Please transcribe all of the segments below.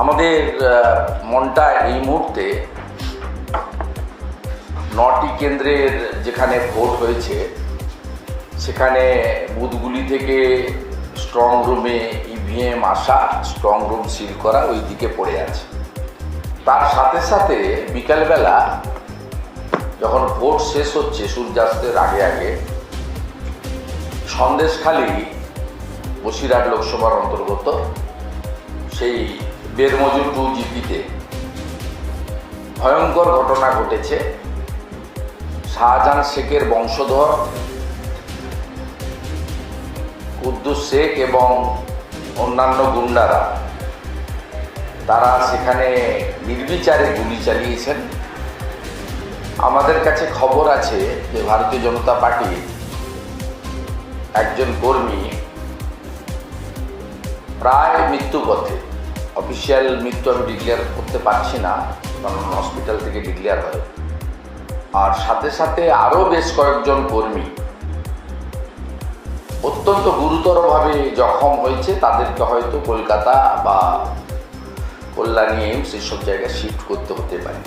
আমাদের মনটা এই মুহূর্তে নটি কেন্দ্রের যেখানে ভোট হয়েছে, সেখানে বুথগুলি থেকে স্ট্রং রুমে ইভিএম আসা স্ট্রং রুম সিল করা ওই দিকে পড়ে আছে। তার সাথে সাথে বিকালবেলা যখন ভোট শেষ হচ্ছে সূর্যাস্তের আগে আগে, সন্দেশখালী বসিরহাট লোকসভার অন্তর্গত সেই বেরমজুর টু জিপিতে। ভয়ঙ্কর ঘটনা ঘটেছে। শাহজাহান শেখের বংশধর, কুদ্দুস শেখ এবং অন্যান্য গুন্ডারা, তারা সেখানে নির্বিচারে গুলি চালিয়েছেন। আমাদের কাছে খবর আছে যে ভারতীয় জনতা পার্টির একজন কর্মী প্রায় মৃত্যু পথে অফিসিয়াল মৃত্যু আমি ডিক্লেয়ার করতে পারছি না, কারণ হসপিটাল থেকে ডিক্লেয়ার হয়। আর সাথে সাথে আরও বেশ কয়েকজন কর্মী অত্যন্ত গুরুতরভাবে জখম হয়েছে, তাদেরকে হয়তো কলকাতা বা কল্যাণী এইমস এসব জায়গায় শিফট করতে হতে পারে।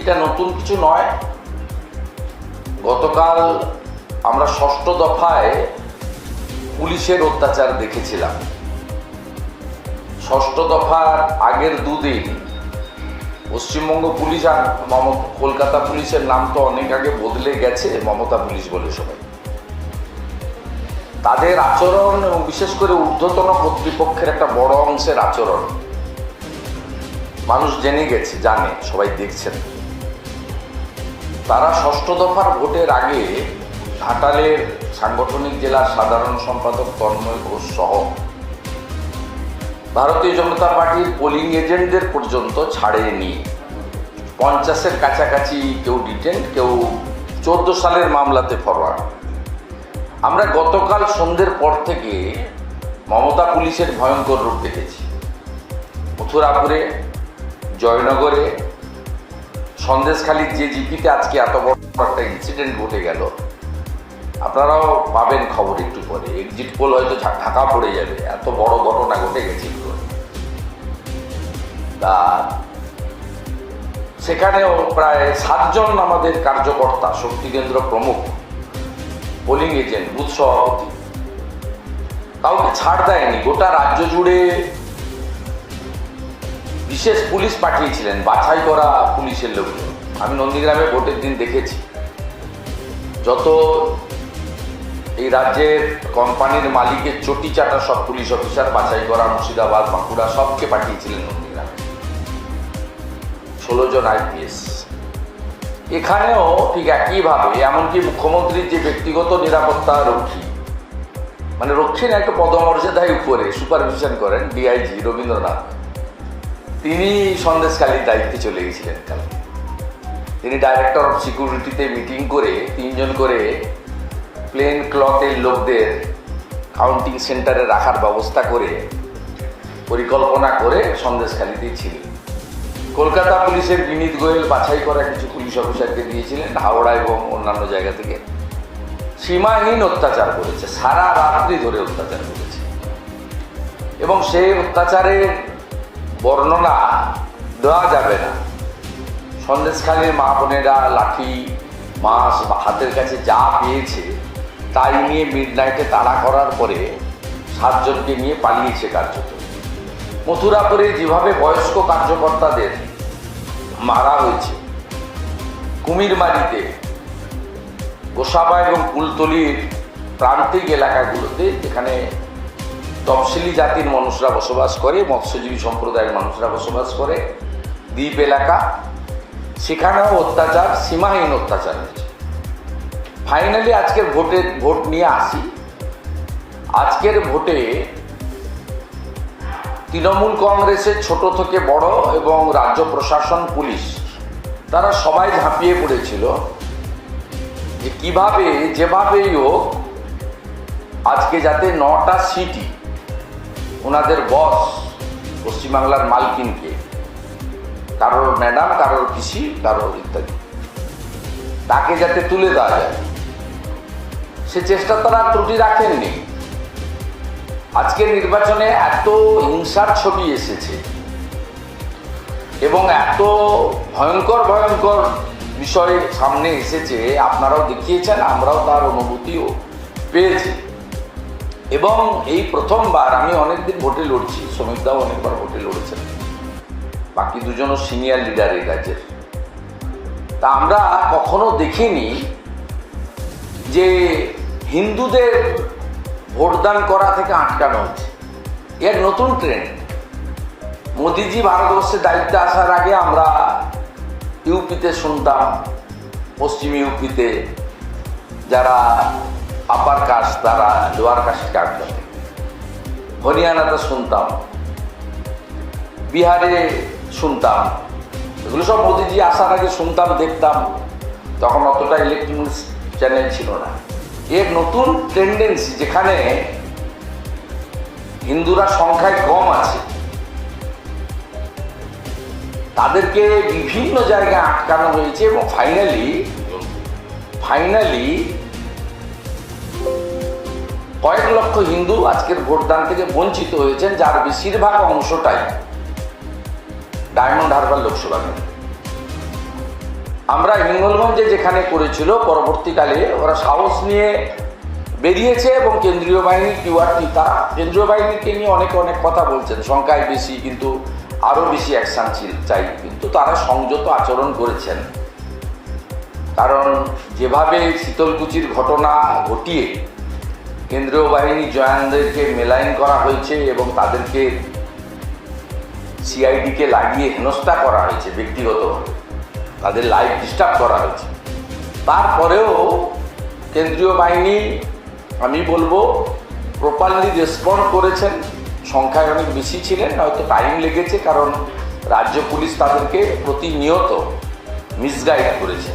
এটা নতুন কিছু নয়। গতকাল আমরা ষষ্ঠ দফায় পুলিশের অত্যাচার দেখেছিলাম। ষষ্ঠ দফার আগের দুদিন পশ্চিমবঙ্গ পুলিশ আর মমতা কলকাতা পুলিশের নাম তো অনেক আগে বদলে গেছে মমতা পুলিশ বলে সবাই। তাদের আচরণ এবং বিশেষ করে ঊর্ধ্বতন কর্তৃপক্ষের একটা বড় অংশের আচরণ। মানুষ জেনে গেছে, জানে, সবাই দেখছেন। তারা ষষ্ঠ দফার ভোটের আগে ঘাটালের সাংগঠনিক জেলার সাধারণ সম্পাদক তন্ময় ঘোষ সহ ভারতীয় জনতা পার্টির পোলিং এজেন্টদের পর্যন্ত ছাড়েনি। পঞ্চাশের কাছাকাছি কেউ ডিটেন কেউ চোদ্দ সালের মামলাতে ফরওয়ার্ড আমরা গতকাল সন্ধ্যের পর থেকে মমতা পুলিশের ভয়ঙ্কর রূপ দেখেছি। মথুরাপুরে, জয়নগরে, সন্দেশখালীর যে জিপিতে আজকে এত বড় একটা ইনসিডেন্ট ঘটে গেল আপনারাও পাবেন খবর একটু পরে। এক্সিট পোল হয়তো ঢাকা পড়ে যাবে। এত বড় ঘটনা ঘটে গেছে তা সেখানেও প্রায় সাতজন আমাদের কার্যকর্তা শক্তি কেন্দ্র প্রমুখ পোলিং এজেন্ট বুথ সভাপতি, কাউকে ছাড় দেয়নি। গোটা রাজ্য জুড়ে বিশেষ পুলিশ পাঠিয়েছিলেন, বাছাই করা পুলিশের লোকজন। আমি নন্দীগ্রামে ভোটের দিন দেখেছি। যত এই রাজ্যের কোম্পানির মালিকের চটি চাটা সব পুলিশ অফিসার, বাছাই করা, মুর্শিদাবাদ, বাঁকুড়া সবকে পাঠিয়েছিলেন নন্দীগ্রামে ষোলো জন আইপিএস এখানেও ঠিক একইভাবে, এমনকি মুখ্যমন্ত্রীর যে ব্যক্তিগত নিরাপত্তা রক্ষী মানে রক্ষী না, একটা পদমর্যাদায় উপরে সুপারভিশন করেন ডিআইজি রবীন্দ্রনাথ। তিনি সন্দেশকালীর দায়িত্বে চলে গেছিলেন কাল তিনি ডাইরেক্টর অফ সিকিউরিটিতে মিটিং করে তিনজন করে প্লেন ক্লথের লোকদের কাউন্টিং সেন্টারে রাখার ব্যবস্থা করে, পরিকল্পনা করে সন্দেশখালীতেই ছিলেন কলকাতা পুলিশের বিনীত গোয়েল বাছাই করা কিছু পুলিশ অফিসারকে দিয়েছিলেন, হাওড়া এবং অন্যান্য জায়গা থেকে। সীমাহীন অত্যাচার করেছে, সারা রাত্রি ধরে অত্যাচার করেছে। এবং সেই অত্যাচারের বর্ণনা দেওয়া যাবে না। সন্দেশখালীর মা বোনেরা লাঠি বা হাতের কাছে যা পেয়েছে তাই নিয়ে মিড নাইটে তাড়া করার পরে সাতজনকে নিয়ে পালিয়েছে কার্যত। মথুরাপুরে যেভাবে বয়স্ক কার্যকর্তাদের মারা হয়েছে, কুমিরমারিতে গোসাবা এবং কুলতলির প্রান্তিক এলাকাগুলোতে যেখানে তফসিলি জাতির মানুষরা বসবাস করে, মৎস্যজীবী সম্প্রদায়ের মানুষরা বসবাস করে, দ্বীপ এলাকা, সেখানেও অত্যাচার, সীমাহীন অত্যাচার হয়েছে। ফাইনালি আজকের ভোটে ভোট নিয়ে আসি। আজকের ভোটে তৃণমূল কংগ্রেসের ছোট থেকে বড় এবং রাজ্য প্রশাসন পুলিশ, তারা সবাই ঝাঁপিয়ে পড়েছিল যে কীভাবে, যেভাবেই হোক, আজকে যাতে নটা সিটি ওনাদের বস পশ্চিমবাংলার মালকিনকে, কারোর ম্যাডাম, কারোর পিসি, কারোর ইত্যাদি, তাকে যাতে তুলে দেওয়া যায়। সে চেষ্টা তারা ত্রুটি রাখেননি। আজকের নির্বাচনে এত হিংসার ছবি এসেছে এবং এত ভয়ঙ্কর ভয়ঙ্কর বিষয় সামনে এসেছে, আপনারাও দেখিয়েছেন, আমরাও তার অনুভূতিও পেয়েছি। এবং এই প্রথমবার আমি অনেকদিন ভোটে লড়ছি শ্রমিকদাও অনেকবার ভোটে লড়েছেন। বাকি দুজনও সিনিয়র লিডার এই রাজ্যের। তা আমরা কখনো দেখিনি যে হিন্দুদের ভোটদান করা থেকে আটকানো হচ্ছে। এর নতুন ট্রেন্ড মোদিজি ভারতবর্ষের দায়িত্বে আসার আগে আমরা ইউপিতে শুনতাম, পশ্চিম ইউপিতে যারা আপার কাস্ট তারা লোয়ার কাস্টকে আটকাতে। হরিয়ানাতে শুনতাম, বিহারে শুনতাম, এগুলো সব মোদিজি আসার আগে শুনতাম, দেখতাম, তখন অতটা ইলেকট্রনিক্স চ্যানেল ছিল না। এর নতুন টেন্ডেন্সি যেখানে হিন্দুরা সংখ্যায় কম আছে, তাদেরকে বিভিন্ন জায়গায় আটকানো হয়েছে এবং ফাইনালি ফাইনালি কয়েক লক্ষ হিন্দু আজকের ভোটদান থেকে বঞ্চিত হয়েছেন, যার বেশিরভাগ অংশটাই ডায়মন্ড হারবার লোকসভা কেন্দ্র। আমরা হিঙ্গলগঞ্জে যেখানে করেছিল, পরবর্তীকালে ওরা সাহস নিয়ে বেরিয়েছে এবং কেন্দ্রীয় বাহিনী কিউআরটি তারা কেন্দ্রীয় বাহিনীকে নিয়ে অনেকে অনেক কথা বলছেন। সংখ্যায় বেশি, কিন্তু আরও বেশি অ্যাকশান চাই। কিন্তু তারা সংযত আচরণ করেছেন। কারণ যেভাবে শীতলকুচির ঘটনা ঘটিয়ে কেন্দ্রীয় বাহিনী জয়ানদেরকে মেলাইন করা হয়েছে এবং তাদেরকে সিআইডিকে লাগিয়ে হেনস্থা করা হয়েছে ব্যক্তিগতভাবে তাদের লাইফ ডিস্টার্ব করা হয়েছে। তারপরেও কেন্দ্রীয় বাহিনী, আমি বলব প্রপারলি রেসপন্ড করেছেন। সংখ্যায় অনেক বেশি ছিলেন, হয়তো টাইম লেগেছে, কারণ রাজ্য পুলিশ তাদেরকে প্রতিনিয়ত মিসগাইড করেছে।